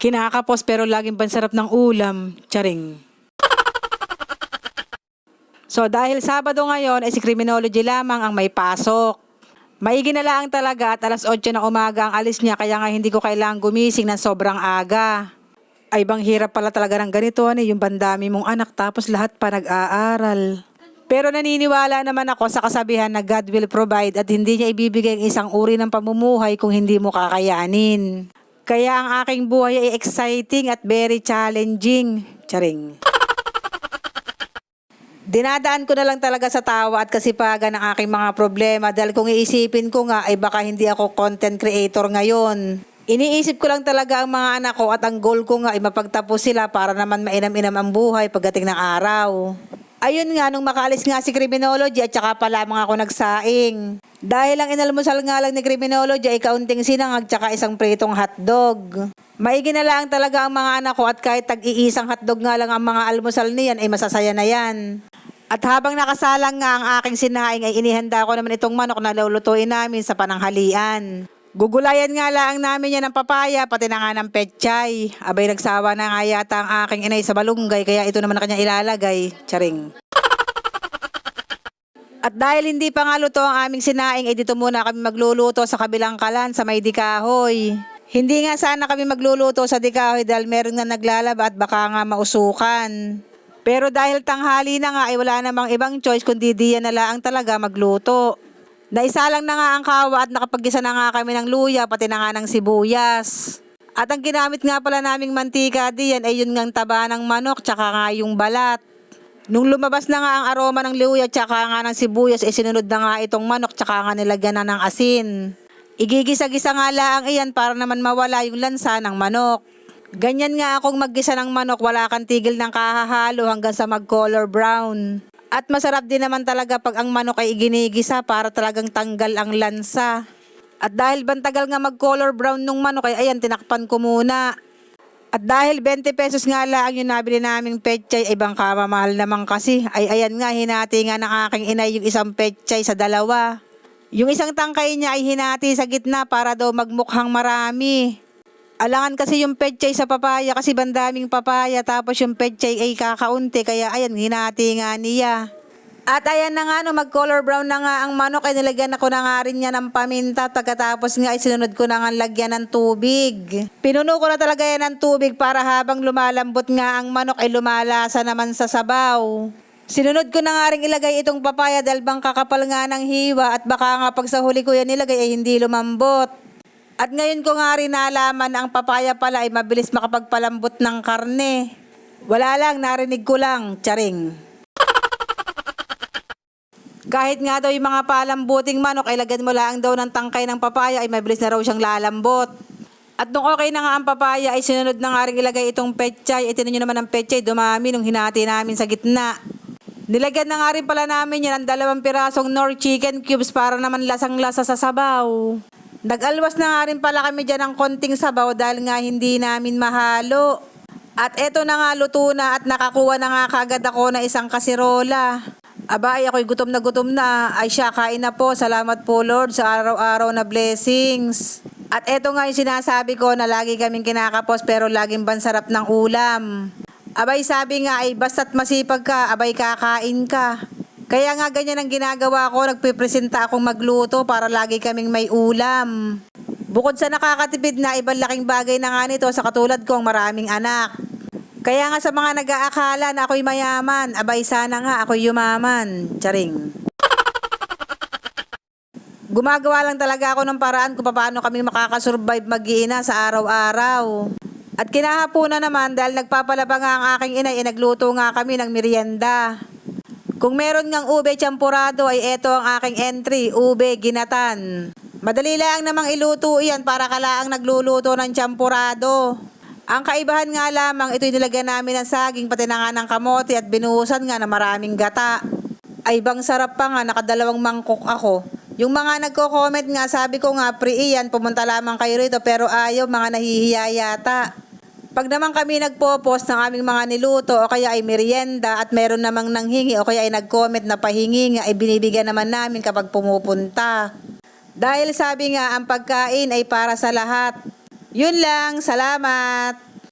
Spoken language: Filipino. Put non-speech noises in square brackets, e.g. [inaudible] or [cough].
Kinakapos pero laging pansarap ng ulam. Charing. So dahil Sabado ngayon ay si criminology lamang ang may pasok. Maigi na lang talaga at alas 8 ng umaga ang alis niya kaya nga hindi ko kailangang gumising ng sobrang aga. Ay bang hirap pala talaga ng ganito ano, yung bandami mong anak tapos lahat pa nag-aaral. Pero naniniwala naman ako sa kasabihan na God will provide at hindi niya ibibigay ang isang uri ng pamumuhay kung hindi mo kakayanin. Kaya ang aking buhay ay exciting at very challenging. Charing. Dinadaan ko na lang talaga sa tawa at kasipagan ng aking mga problema dahil kung iisipin ko nga ay baka hindi ako content creator ngayon. Iniisip ko lang talaga ang mga anak ko at ang goal ko nga ay mapagtapos sila para naman mainam-inam ang buhay pagdating ng araw. Ayun nga, nung makaalis nga si Criminology at saka pa lamang ako nagsaing. Dahil ang inalmusal nga lang ni Criminology ay kaunting sinangag tsaka isang pritong hotdog. Maigi na lang talaga ang mga anak ko at kahit tag-iisang hotdog nga lang ang mga almusal niyan ay masasaya na yan. At habang nakasalang nga ang aking sinaing ay inihanda ko naman itong manok na lulutuin namin sa pananghalian. Gugulayan nga lang namin yan ng papaya, pati na nga ng petchay. Abay nagsawa na nga yata ang aking inay sa balunggay, kaya ito naman ang kanya ilalagay. Charing. [laughs] At dahil hindi pa nga luto ang aming sinaing, ay dito muna kami magluluto sa kabilang kalan sa may dikahoy. Hindi nga sana kami magluluto sa dikahoy dahil meron nga naglalaba at baka nga mausukan. Pero dahil tanghali na nga ay wala namang ibang choice kundi diyan na lang talaga magluto. Naisalang na nga ang kawa at nakapagisa na nga kami ng luya pati na nga ng sibuyas. At ang ginamit nga pala naming mantika diyan ay yun ngang taba ng manok tsaka nga yung balat. Nung lumabas na nga ang aroma ng luya tsaka nga ng sibuyas ay sinunod na nga itong manok tsaka nga nilagyan na ng asin. Igigisa-gisa nga lang iyan para naman mawala yung lansa ng manok. Ganyan nga akong maggisa ng manok, wala kang tigil ng kahahalo hanggang sa mag-color brown. At masarap din naman talaga pag ang manok ay ginigisa para talagang tanggal ang lansa. At dahil bantagal nga mag-color brown nung manok ay ayan, tinakpan ko muna. At dahil 20 pesos nga lang yung nabili naming petchay ay bangka mamahal naman kasi. Ay ayan nga, hinati nga ng aking inay yung isang petchay sa dalawa. Yung isang tangkay niya ay hinati sa gitna para daw magmukhang marami. Alangan kasi yung petchay sa papaya kasi bandaming papaya tapos yung petchay ay kakaunti kaya ayan hinati nga niya. At ayan na nga no mag-color brown na nga ang manok ay nilagyan ako na nga rin niya ng paminta at pagkatapos nga ay sinunod ko na nga lagyan ng tubig. Pinuno ko na talaga yan ng tubig para habang lumalambot nga ang manok ay lumalasa naman sa sabaw. Sinunod ko na nga rin ilagay itong papaya dahil bang kakapal nga ng hiwa at baka nga pag sa huli ko yan nilagay ay hindi lumambot. At ngayon ko nga rin nalaman na ang papaya pala ay mabilis makapagpalambot ng karne. Wala lang, narinig ko lang, charing. Kahit nga daw yung mga palambuting manok ay mo lang daw ng tangkay ng papaya ay mabilis na raw siyang lalambot. At nung okay na nga ang papaya ay sinunod na nga rin ilagay itong petchay. Itinan nyo naman ang petchay, dumami nung hinati namin sa gitna. Nilagyan na nga rin pala namin yan ang dalawang pirasong nor chicken cubes para naman lasang-lasa sa sabaw. Nag-alwas na nga rin pala kami dyan ng konting sabaw dahil nga hindi namin mahalo. At eto na nga luto na at nakakuha na nga kagad ako na isang kasirola. Aba, ay ako'y gutom na gutom na. Ay siya, kain na po. Salamat po Lord sa araw-araw na blessings. At eto nga yung sinasabi ko na lagi kaming kinakapos pero laging bansarap ng ulam. Abay sabi nga ay basta't masipag ka, abay kakain ka. Kaya nga ganyan ang ginagawa ko, nagpipresenta akong magluto para lagi kaming may ulam. Bukod sa nakakatipid na, ibang laking bagay na nga nito sa katulad kong maraming anak. Kaya nga sa mga nag-aakala na ako'y mayaman, abay sana nga ako'y yumaman. Charing. Gumagawa lang talaga ako ng paraan kung paano kami makakasurvive mag-iina sa araw-araw. At kinahapunan naman dahil nagpapalaba nga ang aking inay, eh, nagluto nga kami ng merienda. Kung meron ngang ube champurado ay eto ang aking entry, ube ginatan. Madali lang namang iluto iyan para kalaang nagluluto ng champurado. Ang kaibahan nga lamang, ito'y nilagyan namin ng saging pati na nga ng kamote at binuhusan nga na maraming gata. Ay bang sarap pa nga, nakadalawang mangkok ako. Yung mga nagko-comment nga, sabi ko nga, pre iyan, pumunta lamang kayo rito pero ayaw, mga nahihiya yata. Pag naman kami nagpo-post ng aming mga niluto o kaya ay merienda at meron namang nanghingi o kaya ay nag-comment na pahingi nga ay binibigyan naman namin kapag pumupunta. Dahil sabi nga ang pagkain ay para sa lahat. Yun lang, salamat!